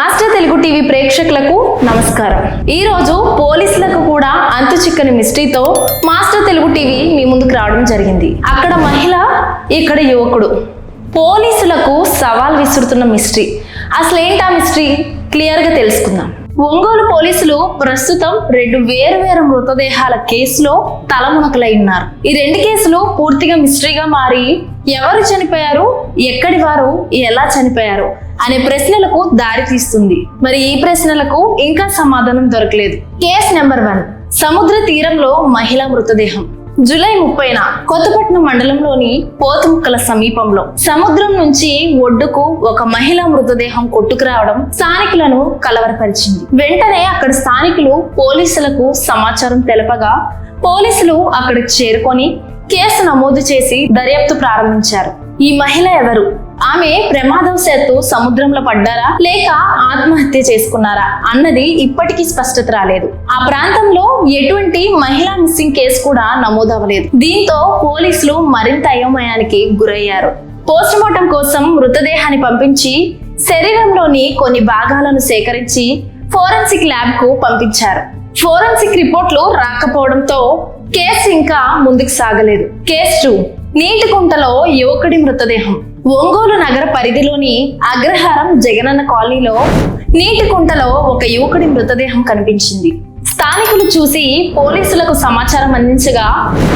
Master Telugu TV ప్రేక్షకులకు నమస్కారం. ఈ రోజు పోలీసులకు కూడా అంతు చిక్కని మిస్టరీతో మాస్టర్ తెలుగు టీవీ మీ ముందుకు రావడం జరిగింది. అక్కడ మహిళ ఇక్కడ యువకుడు. పోలీసులకు సవాల్ విసురుతున్న మిస్టరీ. అసలు ఏంటి ఆ మిస్టరీ? క్లియర్గా తెలుసుకుందాం. ఒంగోలు పోలీసులు ప్రస్తుతం రెండు వేరు వేరు మృతదేహాల కేసులో తలమునకలై ఉన్నారు. ఈ రెండు కేసులు పూర్తిగా మిస్టరీగా మారి ఎవరు చనిపోయారు? ఎక్కడి వారు? ఎలా చనిపోయారు? అనే ప్రశ్నలకు దారి తీస్తుంది. మరి ఈ ప్రశ్నలకు ఇంకా సమాధానం దొరకలేదు. Case number one. సముద్ర తీరంలో మహిళా మృతదేహం. జూలై ముప్పైన కొత్తపట్నం మండలంలోని పోతుముక్కల సమీపంలో సముద్రం నుంచి ఒడ్డుకు ఒక మహిళా మృతదేహం కొట్టుకురావడం స్థానికులను కలవరపరిచింది. వెంటనే అక్కడ స్థానికులు పోలీసులకు సమాచారం తెలపగా పోలీసులు అక్కడికి చేరుకొని కేసు నమోదు చేసి దర్యాప్తు ప్రారంభించారు. ఈ మహిళ ఎవరు? ఆమె ప్రమాదవశాత్తు సముద్రంలో పడ్డారా? లేక ఆత్మహత్య చేసుకున్నారా? అన్నది ఇప్పటికీ స్పష్టత రాలేదు. ఆ ప్రాంతంలో ఎటువంటి మహిళా మిస్సింగ్ కేసు కూడా నమోదవలేదు దీంతో పోలీసులు మరింత అయోమయానికి గురయ్యారు. పోస్టుమార్టం కోసం మృతదేహాన్ని పంపించి శరీరంలోని కొన్ని భాగాలను సేకరించి ఫోరెన్సిక్ ల్యాబ్కు పంపించారు. ఫోరెన్సిక్ రిపోర్ట్లు రాకపోవడంతో కేసు ఇంకా ముందుకు సాగలేదు. Case two. నీటి కుంటలో యువకుడి మృతదేహం. ఒంగోలు నగర పరిధిలోని అగ్రహారం జగనన్న కాలనీలో నీటి కుంటలో ఒక యువకుడి మృతదేహం కనిపించింది. స్థానికులు చూసి పోలీసులకు సమాచారం అందించగా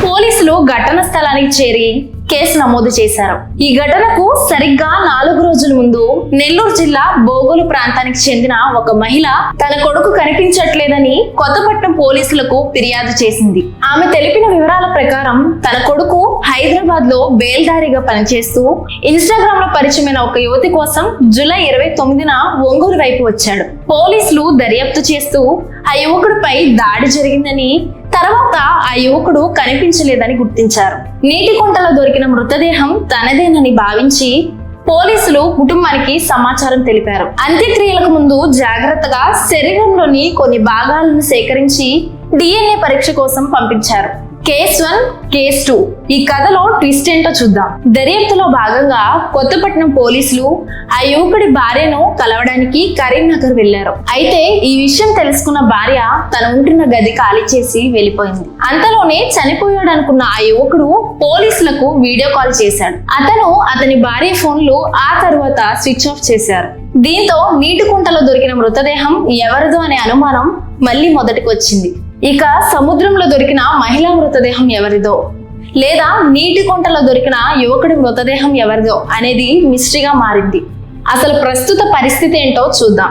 పోలీసులు ఘటన స్థలానికి చేరి కేసు నమోదు చేశారు. ఈ ఘటనకు సరిగ్గా నాలుగు రోజుల ముందు నెల్లూరు జిల్లా బోగోలు ప్రాంతానికి చెందిన ఒక మహిళ తన కొడుకు కనిపించట్లేదని కొత్తపట్నం పోలీసులకు ఫిర్యాదు చేసింది. ఆమె తెలిపిన వివరాల ప్రకారం తన కొడుకు హైదరాబాద్లో బేల్దారిగా పనిచేస్తూ ఇన్స్టాగ్రామ్లో పరిచయమైన ఒక యువతి కోసం జూలై ఇరవై తొమ్మిదిన ఒంగోలు వైపు వచ్చాడు. పోలీసులు దర్యాప్తు చేస్తూ ఆ యువకుడిపై దాడి జరిగిందని తర్వాత ఆ యువకుడు కనిపించలేదని గుర్తించారు. నీటి కుంటలో దొరికిన మృతదేహం తనదేనని భావించి పోలీసులు కుటుంబానికి సమాచారం తెలిపారు. అంత్యక్రియలకు ముందు జాగ్రత్తగా శరీరంలోని కొన్ని భాగాలను సేకరించి డిఎన్ఏ పరీక్ష కోసం పంపించారు. Case one case two. ఈ కథలో ట్విస్ట్ ఏంటో చూద్దాం. దర్యాప్తులో భాగంగా కొత్తపట్నం పోలీసులు ఆ యువకుడి భార్యను కలవడానికి కరీంనగర్ వెళ్ళారు అయితే ఈ విషయం తెలుసుకున్న భార్య తన ఉంటున్న గది ఖాళీ చేసి వెళ్ళిపోయింది. అంతలోనే చనిపోయాడు అనుకున్న ఆ యువకుడు పోలీసులకు వీడియో కాల్ చేశాడు. అతను అతని భార్య ఫోన్లు ఆ తర్వాత స్విచ్ ఆఫ్ చేశారు. దీంతో నీటి కుంటలో దొరికిన మృతదేహం ఎవరిదో అనే అనుమానం మళ్ళీ మొదటికి వచ్చింది ఇక సముద్రంలో దొరికిన మహిళా మృతదేహం ఎవరిదో? లేదా నీటి కుంటలో దొరికిన యువకుడి మృతదేహం ఎవరిదో అనేది మిస్టరీగా మారింది. అసలు ప్రస్తుత పరిస్థితి ఏంటో చూద్దాం.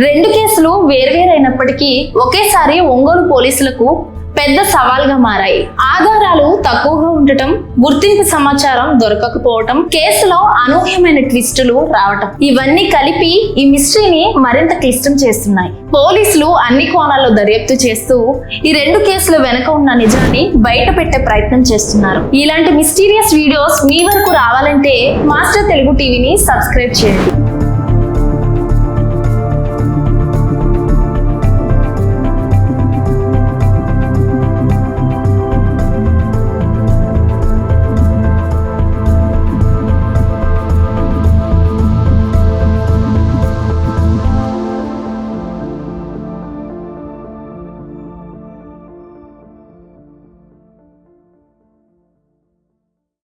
రెండు కేసులు వేర్వేరైనప్పటికీ ఒకేసారి ఒంగోలు పోలీసులకు పెద్ద సవాల్గా మారాయి. ఆధారాలు తక్కువగా ఉండటం గుర్తింపు సమాచారం దొరకకపోవటం కేసులో అనూహ్యమైన ట్విస్టులు రావటం. ఇవన్నీ కలిపి ఈ మిస్టరీని మరింత క్లిష్టం చేస్తున్నాయి. పోలీసులు అన్ని కోణాల్లో దర్యాప్తు చేస్తూ ఈ రెండు కేసుల వెనక ఉన్న నిజాన్ని బయట పెట్టే ప్రయత్నం చేస్తున్నారు. ఇలాంటి మిస్టీరియస్ వీడియోస్ మీ వరకు రావాలంటే మాస్టర్ తెలుగు టీవీని సబ్స్క్రైబ్ చేయండి.